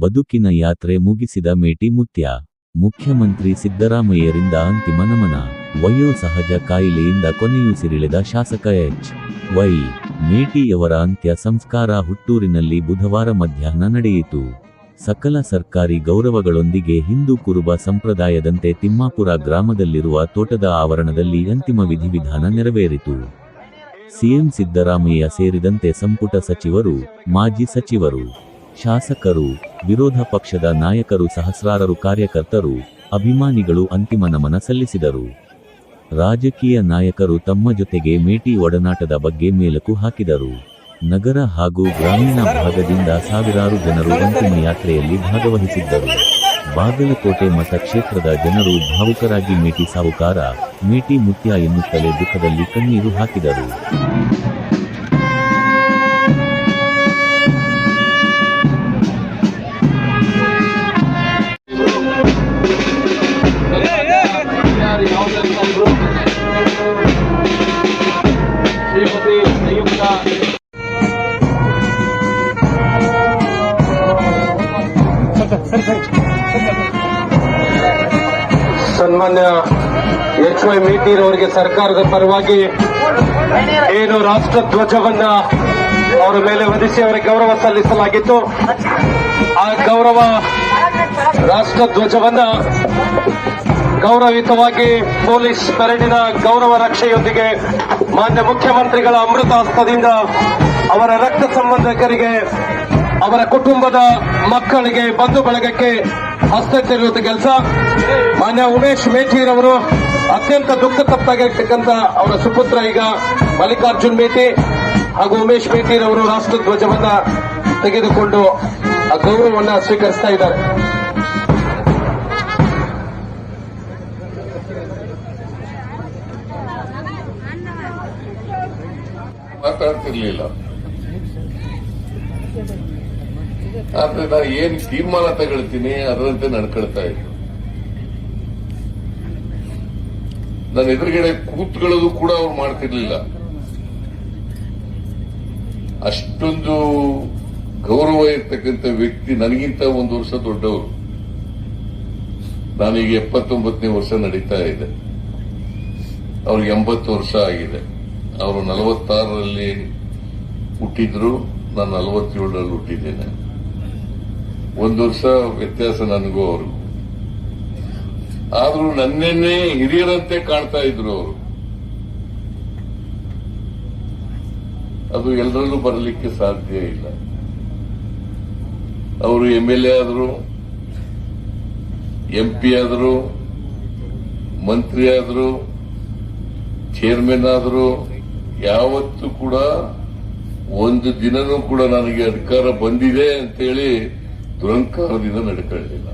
ಬದುಕಿನ ಯಾತ್ರೆ ಮುಗಿಸಿದ ಮೇಟಿ ಮುತ್ಯ. ಮುಖ್ಯಮಂತ್ರಿ ಸಿದ್ದರಾಮಯ್ಯರಿಂದ ಅಂತಿಮ ನಮನ. ವಯೋಸಹಜ ಕಾಯಿಲೆಯಿಂದ ಕೊನೆಯುಸಿರಿಳಿದ ಶಾಸಕ ಎಚ್. ವೈ. ಮೇಟಿಯವರ ಅಂತ್ಯ ಸಂಸ್ಕಾರ ಹುಟ್ಟೂರಿನಲ್ಲಿ ಬುಧವಾರ ಮಧ್ಯಾಹ್ನ ನಡೆಯಿತು. ಸಕಲ ಸರ್ಕಾರಿ ಗೌರವಗಳೊಂದಿಗೆ ಹಿಂದೂ ಕುರುಬ ಸಂಪ್ರದಾಯದಂತೆ ತಿಮ್ಮಾಪುರ ಗ್ರಾಮದಲ್ಲಿರುವ ತೋಟದ ಆವರಣದಲ್ಲಿ ಅಂತಿಮ ವಿಧಿವಿಧಾನ ನೆರವೇರಿತು. ಸಿಎಂ ಸಿದ್ದರಾಮಯ್ಯ ಸೇರಿದಂತೆ ಸಂಪುಟ ಸಚಿವರು, ಮಾಜಿ ಸಚಿವರು, ಶಾಸಕರು ವಿರೋಧ ಪಕ್ಷದ ನಾಯಕರು ಸಹಸ್ರಾರರು ಕಾರ್ಯಕರ್ತರು, ಅಭಿಮಾನಿಗಳು ಅಂತಿಮ ನಮನ ಸಲ್ಲಿಸಿದರು. ರಾಜಕೀಯ ನಾಯಕರು ತಮ್ಮ ಜೊತೆಗೆ ಮೇಟಿ ಒಡನಾಟದ ಬಗ್ಗೆ ಮೇಲಕು ಹಾಕಿದರು. ನಗರ ಹಾಗೂ ಗ್ರಾಮೀಣ ಭಾಗದಿಂದ ಸಾವಿರಾರು ಜನರು ಅಂತಿಮ ಯಾತ್ರೆಯಲ್ಲಿ ಭಾಗವಹಿಸಿದ್ದರು. ಬಾಗಲಕೋಟೆ ಮತಕ್ಷೇತ್ರದ ಜನರು ಭಾವುಕರಾಗಿ ಮೇಟಿ ಸಾವುಕಾರ ಮೇಟಿ ಮುತ್ಯ ಎನ್ನುತ್ತಲೇ ದುಃಖದಲ್ಲಿ ಕಣ್ಣೀರು ಹಾಕಿದರು. ಸನ್ಮಾನ್ಯ ಎಚ್ ವೈ ಮೇಟಿರವರಿಗೆ ಸರ್ಕಾರದ ಪರವಾಗಿ ಏನು ರಾಷ್ಟ್ರ ಧ್ವಜವನ್ನ ಅವರ ಮೇಲೆ ಹೊದಿಸಿ ಅವರಿಗೆ ಗೌರವ ಸಲ್ಲಿಸಲಾಗಿತ್ತು. ಆ ಗೌರವ ರಾಷ್ಟ್ರ ಧ್ವಜವನ್ನ ಗೌರವಿತವಾಗಿ ಪೊಲೀಸ್ ಪರಡಿನ ಗೌರವ ರಕ್ಷೆಯೊಂದಿಗೆ ಮಾನ್ಯ ಮುಖ್ಯಮಂತ್ರಿಗಳ ಅಮೃತಾಸ್ತದಿಂದ ಅವರ ರಕ್ತ ಸಂಬಂಧಿಕರಿಗೆ ಅವರ ಕುಟುಂಬದ ಮಕ್ಕಳಿಗೆ ಬಂಧು ಬಳಗಕ್ಕೆ ಹಸ್ತಾಂತರಿಸುವಂತ ಕೆಲಸ. ಮಾನ್ಯ ಉಮೇಶ್ ಮೇಟಿರವರು ಅತ್ಯಂತ ದುಃಖ ತಪ್ಪಾಗಿರ್ತಕ್ಕಂಥ ಅವರ ಸುಪುತ್ರ ಈಗ ಮಲ್ಲಿಕಾರ್ಜುನ್ ಮೇಟಿ ಹಾಗೂ ಉಮೇಶ್ ಮೇಟಿರವರು ರಾಷ್ಟ್ರ ಧ್ವಜವನ್ನ ತೆಗೆದುಕೊಂಡು ಆ ಗೌರವವನ್ನು ಸ್ವೀಕರಿಸ್ತಾ ಇದ್ದಾರೆ. ಮಾತಾಡ್ತಿರ್ಲಿಲ್ಲ. ಆದ್ರೆ ನಾ ಏನ್ ತೀರ್ಮಾನ ತಗೊಳ್ತೀನಿ ಅದರಂತೆ ನಡ್ಕೊಳ್ತಾ ಇದ್ರು ನನ್ನ ಎದುರುಗಡೆ ಕೂತ್ಕೊಳ್ಳೋದು ಕೂಡ ಅವ್ರು ಮಾಡ್ತಿರ್ಲಿಲ್ಲ. ಅಷ್ಟೊಂದು ಗೌರವ ಇರ್ತಕ್ಕಂಥ ವ್ಯಕ್ತಿ ನನಗಿಂತ ಒಂದು ವರ್ಷ ದೊಡ್ಡವರು. ನಾನೀಗ ಎಪ್ಪತ್ತೊಂಬತ್ತನೇ ವರ್ಷ ನಡೀತಾ ಇದೆ. ಅವ್ರಿಗೆ ಎಂಬತ್ತು ವರ್ಷ ಆಗಿದೆ. ಅವರು ನಲವತ್ತಾರರಲ್ಲಿ ಹುಟ್ಟಿದ್ರು, ನಾನು ನಲವತ್ತೇಳರಲ್ಲಿ ಹುಟ್ಟಿದ್ದೇನೆ. ಒಂದು ವರ್ಷ ವ್ಯತ್ಯಾಸ ನನಗೂ ಅವರು. ಆದ್ರೂ ನನ್ನೆನ್ನೇ ಹಿರಿಯರಂತೆ ಕಾಣ್ತಾ ಇದ್ರು ಅವರು. ಅದು ಎಲ್ಲರಲ್ಲೂ ಬರಲಿಕ್ಕೆ ಸಾಧ್ಯ ಇಲ್ಲ. ಅವರು ಎಂ ಎಲ್ ಎ ಆದರು ಎಂಪಿ ಆದರು, ಮಂತ್ರಿ ಆದರು ಚೇರ್ಮನ್ ಆದರು, ಯಾವತ್ತೂ ಕೂಡ ಒಂದು ದಿನನೂ ಕೂಡ ನನಗೆ ಅಧಿಕಾರ ಬಂದಿದೆ ಅಂತೇಳಿ ದುರಂಕಾರದಿಂದ ನಡ್ಕೊಳ್ಳಿಲ್ಲ